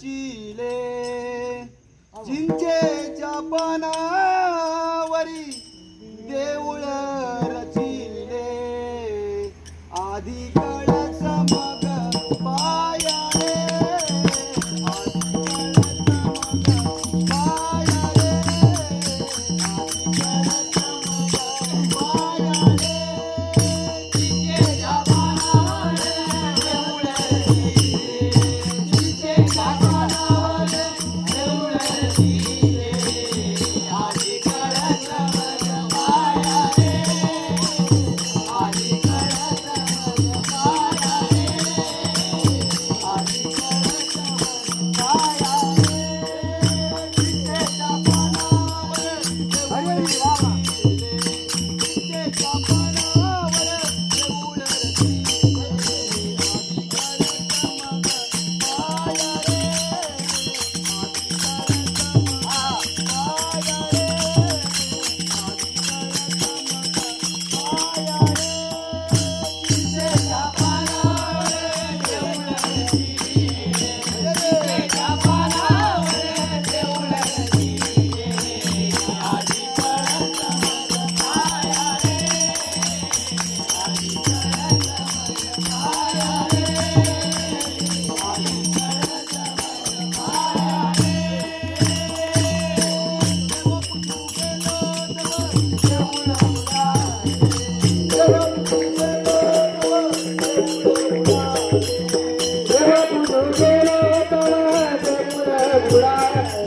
चिले चिंचेच्या पानावरी देऊळ रचिले. आधी बुलाया